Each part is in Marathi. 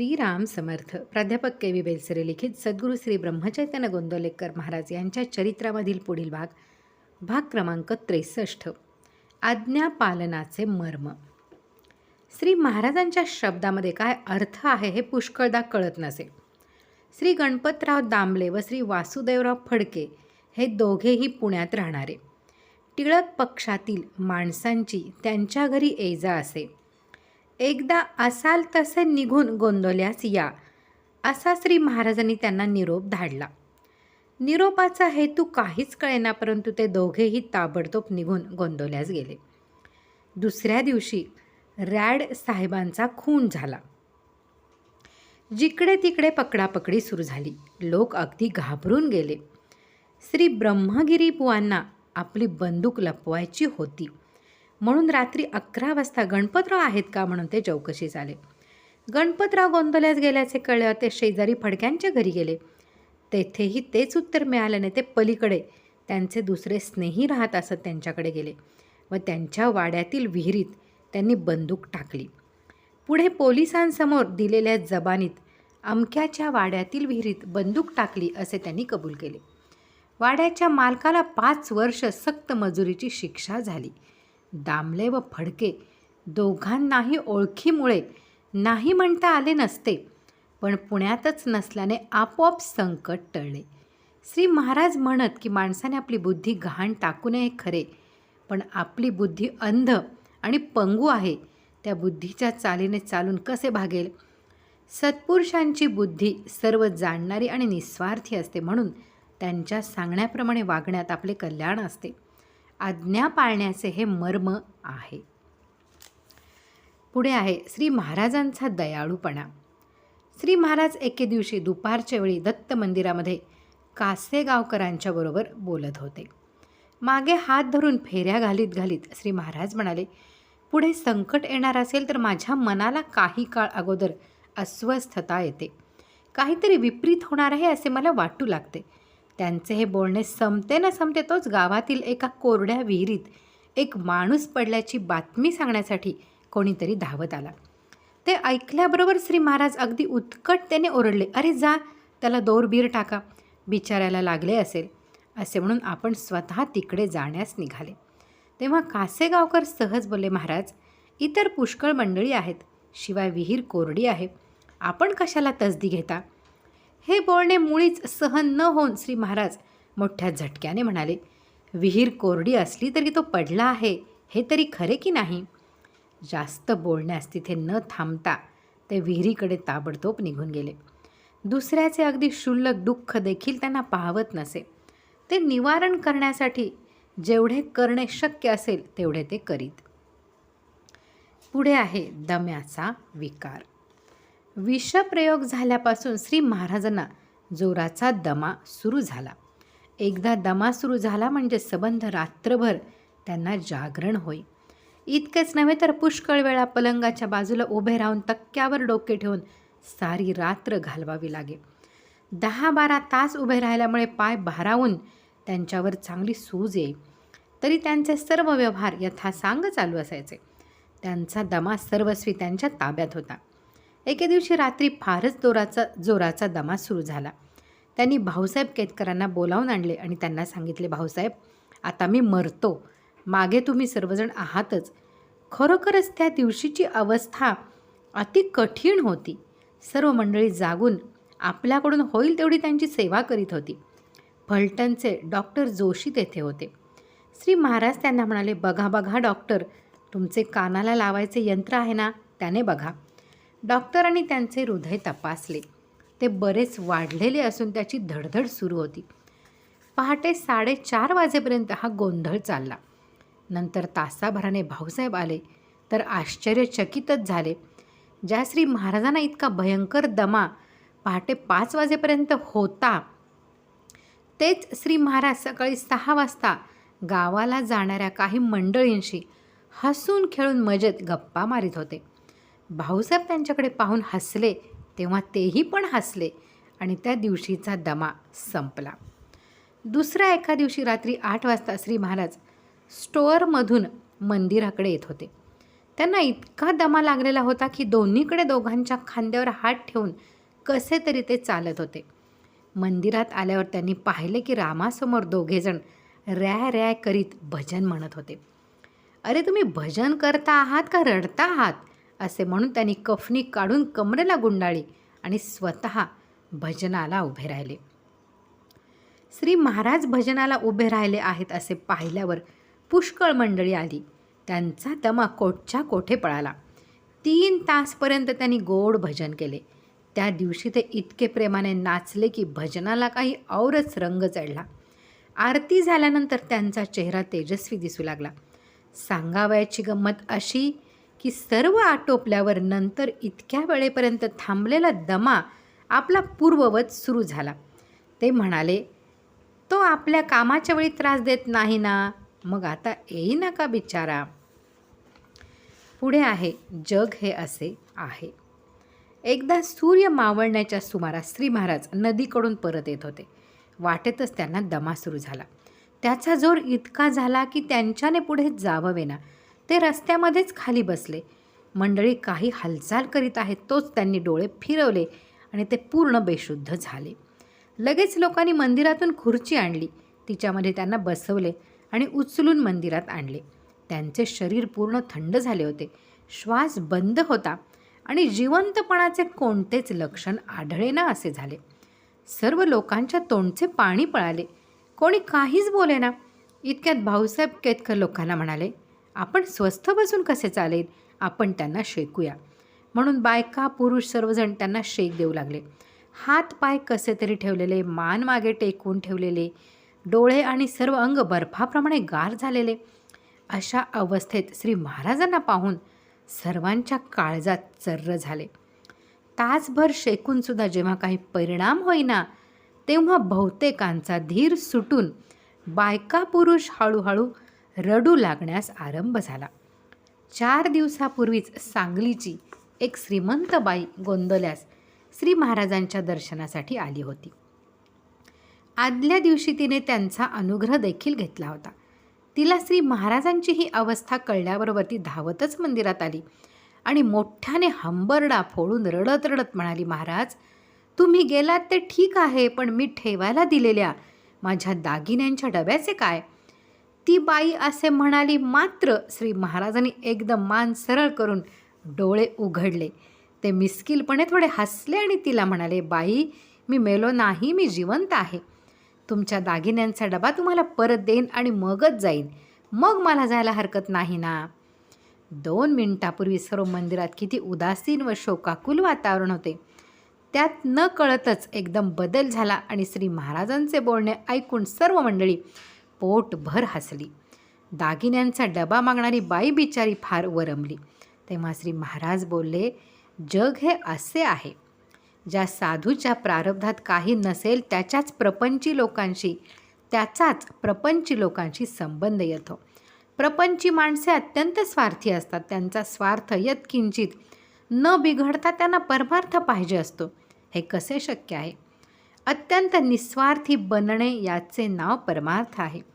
श्रीराम समर्थ प्राध्यापक के व्ही बेलसरे लिखित सद्गुरू श्री ब्रह्मचैतन्य गोंदवलेकर महाराज यांच्या चरित्रामधील पुढील भाग भाग क्रमांक त्रेसष्ट आज्ञापालनाचे मर्म. श्री महाराजांच्या शब्दामध्ये काय अर्थ आहे हे पुष्कळदा कळत नसे. श्री गणपतराव दामले व श्री वासुदेवराव फडके हे दोघेही पुण्यात राहणारे. टिळक पक्षातील माणसांची त्यांच्या घरी एजा असे. एकदा असाल तसे निघून गोंदवल्यास या असा श्री महाराजांनी त्यांना निरोप धाडला. निरोपाचा हेतू काहीच कळेना परंतु ते दोघेही ताबडतोब निघून गोंदवल्यास गेले. दुसऱ्या दिवशी रॅड साहेबांचा खून झाला. जिकडे तिकडे पकडापकडी सुरू झाली. लोक अगदी घाबरून गेले. श्री ब्रह्मगिरी बुवांना आपली बंदूक लपवायची होती. म्हणून रात्री अकरा वाजता गणपतराव आहेत का म्हणून ते चौकशी झाले गणपतराव गोंदवल्यास गेल्याचे कळलं ते शेजारी फडक्यांच्या घरी गेले. तेथेही तेच उत्तर मिळाल्याने ते पलीकडे त्यांचे दुसरे स्नेही राहत असत त्यांच्याकडे गेले व त्यांच्या वाड्यातील विहिरीत त्यांनी बंदूक टाकली. पुढे पोलिसांसमोर दिलेल्या जबानीत अमक्याच्या वाड्यातील विहिरीत बंदूक टाकली असे त्यांनी कबूल केले. वाड्याच्या मालकाला पाच वर्ष सक्त मजुरीची शिक्षा झाली. दामले व फडके दोघांनाही ओळखीमुळे नाही म्हणता आले नसते पण पुण्यातच नसल्याने आपोआप संकट टळले. श्री महाराज म्हणत की माणसाने आपली बुद्धी घाण टाकू नये खरे पण आपली बुद्धी अंध आणि पंगू आहे त्या बुद्धीच्या चालीने चालून कसे भागेल? सत्पुरुषांची बुद्धी सर्व जाणणारी आणि निस्वार्थी असते म्हणून त्यांच्या सांगण्याप्रमाणे वागण्यात आपले कल्याण असते. आज्ञा पाळण्याचे हे मर्म आहे. पुढे आहे श्री महाराजांचा दयाळूपणा. श्री महाराज एके दिवशी दुपारच्या वेळी दत्त मंदिरामध्ये कासेगावकरांच्या बरोबर बोलत होते. मागे हात धरून फेऱ्या घालीत घालीत श्री महाराज म्हणाले पुढे संकट येणार असेल तर माझ्या मनाला काही काळ अगोदर अस्वस्थता येते. काहीतरी विपरीत होणार आहे असे मला वाटू लागते. त्यांचे हे बोलणे संपते न संपते तोच गावातील एका कोरड्या विहिरीत एक माणूस पडल्याची बातमी सांगण्यासाठी कोणीतरी धावत आला. ते ऐकल्याबरोबर श्री महाराज अगदी उत्कटतेने ओरडले अरे जा त्याला दोरबीर टाका बिचाऱ्याला लागले असेल असे म्हणून आपण स्वतः तिकडे जाण्यास निघाले. तेव्हा कासेगावकर सहज बोलले महाराज इतर पुष्कळ मंडळी आहेत शिवाय विहीर कोरडी आहे आपण कशाला तसदी घेता? हे बोलणे मुळीच सहन न होऊन श्री महाराज मोठ्या झटक्याने म्हणाले विहीर कोरडी असली तरी तो पडला आहे हे तरी खरे की नाही? जास्त बोलण्यास तिथे न थांबता ते विहिरीकडे ताबडतोब निघून गेले. दुसऱ्याचे अगदी क्षुल्लक दुःख देखील त्यांना पाहवत नसे. ते निवारण करण्यासाठी जेवढे करणे शक्य असेल तेवढे ते करीत. पुढे आहे दम्याचा विकार. विषप्रयोग झाल्यापासून श्री महाराजांना जोराचा दमा सुरू झाला. एकदा दमा सुरू झाला म्हणजे सबंध रात्रभर त्यांना जागरण होई इतकेच नव्हे तर पुष्कळ वेळा पलंगाच्या बाजूला उभे राहून तक्क्यावर डोके ठेवून सारी रात्र घालवावी लागे. दहा बारा तास उभे राहिल्यामुळे पाय भारावून त्यांच्यावर चांगली सूज येई. तरी त्यांचे सर्व व्यवहार यथासांग चालू असायचे. त्यांचा दमा सर्वस्वी त्यांच्या ताब्यात होता. एके दिवशी रात्री फारच जोराचा जोराचा दमा सुरू झाला. त्यांनी भाऊसाहेब केतकरांना बोलावून आणले आणि त्यांना सांगितले भाऊसाहेब आता मी मरतो. मागे तुम्ही सर्वजण आहातच. खरोखरच त्या दिवशीची अवस्था अति कठीण होती. सर्व मंडळी जागून आपल्याकडून होईल तेवढी त्यांची सेवा करीत होती. फलटणचे डॉक्टर जोशी तेथे होते. श्री महाराज त्यांना म्हणाले बघा बघा डॉक्टर तुमचे कानाला लावायचे यंत्र आहे ना त्याने बघा. डॉक्टरांनी त्यांचे हृदय तपासले. ते बरेच वाढलेले असून त्याची धडधड सुरू होती. पहाटे साडेचार वाजेपर्यंत हा गोंधळ चालला. नंतर तासाभराने भाऊसाहेब आले तर आश्चर्यचकितच झाले. ज्या श्री महाराजांना इतका भयंकर दमा पहाटे पाच वाजेपर्यंत होता तेच श्री महाराज सकाळी सहा वाजता गावाला जाणाऱ्या काही मंडळींशी हसून खेळून मजेत गप्पा मारीत होते. भाऊसाहेब त्यांच्याकडे पाहून हसले तेव्हा तेही पण हसले आणि त्या दिवशीचा दमा संपला. दुसऱ्या एका दिवशी रात्री आठ वाजता श्री महाराज स्टोअरमधून मंदिराकडे येत होते. त्यांना इतका दमा लागलेला होता की दोन्हीकडे दोघांच्या खांद्यावर हात ठेवून कसे तरी ते चालत होते. मंदिरात आल्यावर त्यांनी पाहिले की रामासमोर दोघेजण रॅ रॅ करीत भजन म्हणत होते. अरे तुम्ही भजन करता आहात का रडता आहात? असे म्हणून त्यांनी कफनी काढून कमरेला गुंडाळी आणि स्वतः भजनाला उभे राहिले. श्री महाराज भजनाला उभे राहिले आहेत असे पाहिल्यावर पुष्कळ मंडळी आली. त्यांचा दमा कोटच्या कोठे पळाला. तीन तासपर्यंत त्यांनी गोड भजन केले. त्या दिवशी ते इतके प्रेमाने नाचले की भजनाला काही औरच रंग चढला. आरती झाल्यानंतर त्यांचा चेहरा तेजस्वी दिसू लागला. सांगावयाची गंमत अशी की सर्व आटोपल्यावर नंतर इतक्या वेळेपर्यंत थांबलेला दमा आपला पूर्ववत सुरू झाला. ते म्हणाले तो आपल्या कामाच्या वेळी त्रास देत नाही ना? मग आता येई नका बिचारा. पुढे आहे जग हे असे आहे. एकदा सूर्य मावळण्याच्या सुमारास श्री महाराज नदीकडून परत येत होते. वाटेतच त्यांना दमा सुरू झाला. त्याचा जोर इतका झाला की त्यांच्याने पुढे जाववेना ते रस्त्यामध्येच खाली बसले. मंडळी काही हालचाल करीत आहेत तोच त्यांनी डोळे फिरवले आणि ते पूर्ण बेशुद्ध झाले. लगेच लोकांनी मंदिरातून खुर्ची आणली. तिच्यामध्ये त्यांना बसवले आणि उचलून मंदिरात आणले. त्यांचे शरीर पूर्ण थंड झाले होते. श्वास बंद होता आणि जिवंतपणाचे कोणतेच लक्षण आढळे ना असे झाले. सर्व लोकांच्या तोंडचे पाणी पळाले. कोणी काहीच बोले ना इतक्यात भाऊसाहेब केतकर लोकांना म्हणाले आपण स्वस्थ बसून कसे चालेल? आपण त्यांना शेकूया. म्हणून बायका पुरुष सर्वजण त्यांना शेक देऊ लागले. हात पाय कसे तरी ठेवलेले मान मागे टेकवून ठेवलेले डोळे आणि सर्व अंग बर्फाप्रमाणे गार झालेले. अशा अवस्थेत श्री महाराजांना पाहून सर्वांच्या काळजात चर्र झाले. तासभर शेकूनसुद्धा जेव्हा काही परिणाम होईना तेव्हा बहुतेकांचा धीर सुटून बायका पुरुष हळूहळू रडू लागण्यास आरंभ झाला. चार दिवसापूर्वीच सांगलीची एक श्रीमंत बाई गोंदल्यास श्री महाराजांच्या दर्शनासाठी आली होती. आदल्या दिवशी तिने त्यांचा अनुग्रह देखील घेतला होता. तिला श्री महाराजांची ही अवस्था कळल्याबरोबर ती धावतच मंदिरात आली आणि मोठ्याने हंबरडा फोडून रडत रडत म्हणाली महाराज तुम्ही गेलात ते ठीक आहे पण मी ठेवायला दिलेल्या माझ्या दागिन्यांच्या डब्याचे काय? ती बाई असे म्हणाली मात्र श्री महाराजांनी एकदम मान सरळ करून डोळे उघडले. ते मिस्किलपणे थोडे हसले आणि तिला म्हणाले बाई मी मेलो नाही मी जिवंत आहे. तुमच्या दागिन्यांचा डबा तुम्हाला परत देईन आणि मगच जाईन. मग मला जायला हरकत नाही ना. दोन मिनिटापूर्वी सर्व मंदिरात किती उदासीन व शोकाकुल वातावरण होते. त्यात न कळतच एकदम बदल झाला आणि श्री महाराजांचे बोलणे ऐकून सर्व मंडळी पोटभर हसली. दागिन्यांचा डबा मागणारी बाई बिचारी फार वरमली. तेव्हा श्री महाराज बोलले जग हे असे आहे. ज्या साधूच्या प्रारब्धात काही नसेल त्याच्याच प्रपंची लोकांशी त्याचाच प्रपंची लोकांशी संबंध येतो. प्रपंची माणसे अत्यंत स्वार्थी असतात. त्यांचा स्वार्थ यत्किंचित न बिघडता त्यांना परमार्थ पाहिजे असतो. हे कसे शक्य आहे? अत्यंत निस्वार्थी बनणे याचे नाव परमार्थ आहे.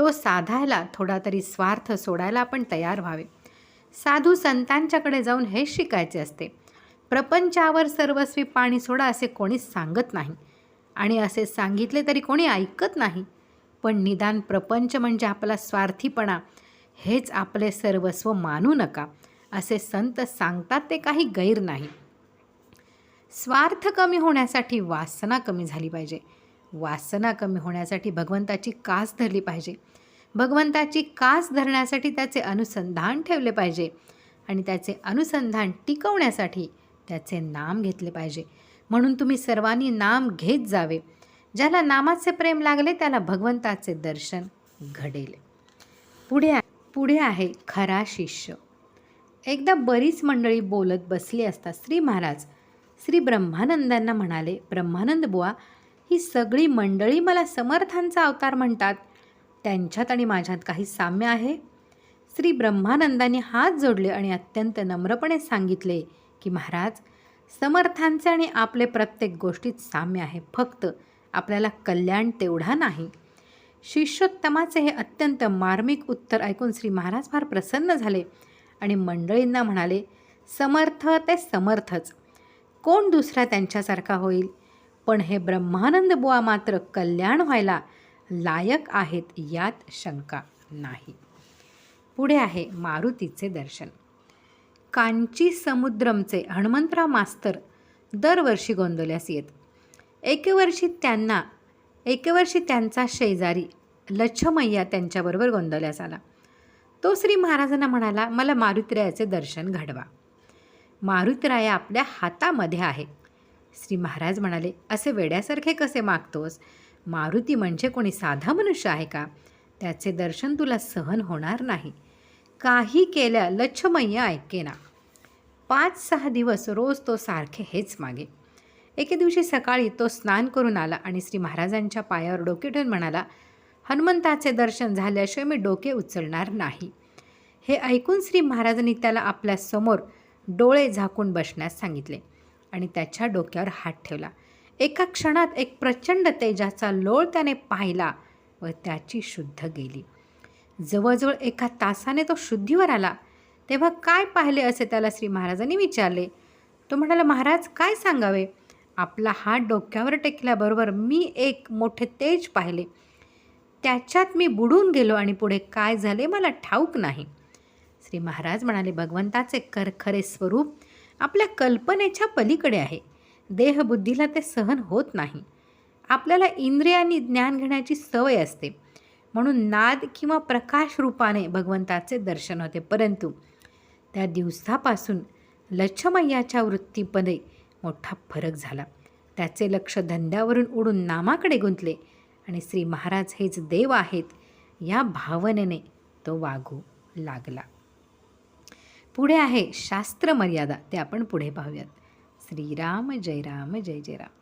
तो साधायला थोडा तरी स्वार्थ सोडायला आपण तयार व्हावे. साधू संतांच्याकडे जाऊन हे शिकायचे असते. प्रपंचावर सर्वस्वी पाणी सोडा असे कोणीच सांगत नाही. आणि असे सांगितले तरी कोणी ऐकत नाही. पण निदान प्रपंच म्हणजे आपला स्वार्थीपणा. हेच आपले सर्वस्व मानू नका. असे संत सांगतात ते काही गैर नाही. स्वार्थ कमी होण्यासाठी वासना कमी झाली पाहिजे. वासना कमी होण्यासाठी भगवंताची कास धरली पाहिजे. भगवंताची कास धरण्यासाठी त्याचे अनुसंधान ठेवले पाहिजे आणि त्याचे अनुसंधान टिकवण्यासाठी त्याचे नाम घेतले पाहिजे. म्हणून तुम्ही सर्वांनी नाम घेत जावे. ज्याला नामाचे प्रेम लागले त्याला भगवंताचे दर्शन घडेल. पुढे पुढे आहे खरा शिष्य. एकदा बरीच मंडळी बोलत बसली असता श्री महाराज श्री ब्रह्मानंदांना म्हणाले ब्रह्मानंद बुवा ही सगळी मंडळी मला समर्थांचा अवतार म्हणतात. त्यांच्यात आणि माझ्यात काही साम्य आहे. श्री ब्रह्मानंदाने हात जोडले आणि अत्यंत नम्रपणे सांगितले की महाराज समर्थांचे आणि आपले प्रत्येक गोष्टीत साम्य आहे. फक्त आपल्याला कल्याण तेवढा नाही. शिष्योत्तमाचे हे अत्यंत मार्मिक उत्तर ऐकून श्री महाराज फार प्रसन्न झाले आणि मंडळींना म्हणाले समर्थ ते समर्थच. कोण दुसरा त्यांच्यासारखा होईल? पण हे ब्रह्मानंद बुवा मात्र कल्याण व्हायला लायक आहेत यात शंका नाही. पुढे आहे मारुतीचे दर्शन. कांची समुद्रमचे हनुमंतराव मास्तर दरवर्षी गोंदवल्यास येत. एके वर्षी त्यांना एके वर्षी त्यांचा शेजारी लच्छमय्या त्यांच्याबरोबर गोंदवल्यास आला. तो श्री महाराजांना म्हणाला मला मारुतीरायाचे दर्शन घडवा. मारुतीराया आपल्या हातामध्ये आहे. श्री महाराज म्हणाले असे वेड्यासारखे कसे मागतोस? मारुती म्हणजे कोणी साधा मनुष्य आहे का? त्याचे दर्शन तुला सहन होणार नाही. काही केल्या लच्छमय्या ऐकेना पाच सहा दिवस रोज तो सारखे हेच मागे. एके दिवशी सकाळी तो स्नान करून आला आणि श्री महाराजांच्या पायावर डोके ठेवून म्हणाला हनुमंताचे दर्शन झाल्याशिवाय मी डोके उचलणार नाही. हे ऐकून श्री महाराजांनी त्याला आपल्यासमोर डोळे झाकून बसण्यास सांगितले. आणि त्याच्या डोक्यावर हात ठेवला. एका क्षणात एक प्रचंड तेजाचा लोळ त्याने पाहिला व त्याची शुद्ध गेली. जवळजवळ एका तासाने तो शुद्धीवर आला. तेव्हा काय पाहिले असे त्याला श्री महाराजांनी विचारले? तो म्हणाला महाराज काय सांगावे? आपला हात डोक्यावर टेकल्याबरोबर मी एक मोठे तेज पाहिले. त्याच्यात मी बुडून गेलो आणि पुढे काय झाले मला ठाऊक नाही. श्री महाराज म्हणाले भगवंताचे कर खरे स्वरूप आपल्या कल्पनेच्या पलीकडे आहे. देहबुद्धीला ते सहन होत नाही. आपल्याला इंद्रियांनी ज्ञान घेण्याची सवय असते. म्हणून नाद किंवा प्रकाश रूपाने भगवंताचे दर्शन होते. परंतु त्या दिवसापासून लच्छमय्याच्या वृत्तीमध्ये मोठा फरक झाला. त्याचे लक्ष धंद्यावरून उडून नामाकडे गुंतले आणि श्री महाराज हेच देव आहेत या भावनेने तो वागू लागला. पुढे आहे शास्त्र मर्यादा. ते आपण पुढे पाहूयात. श्रीराम जय राम जय जय राम.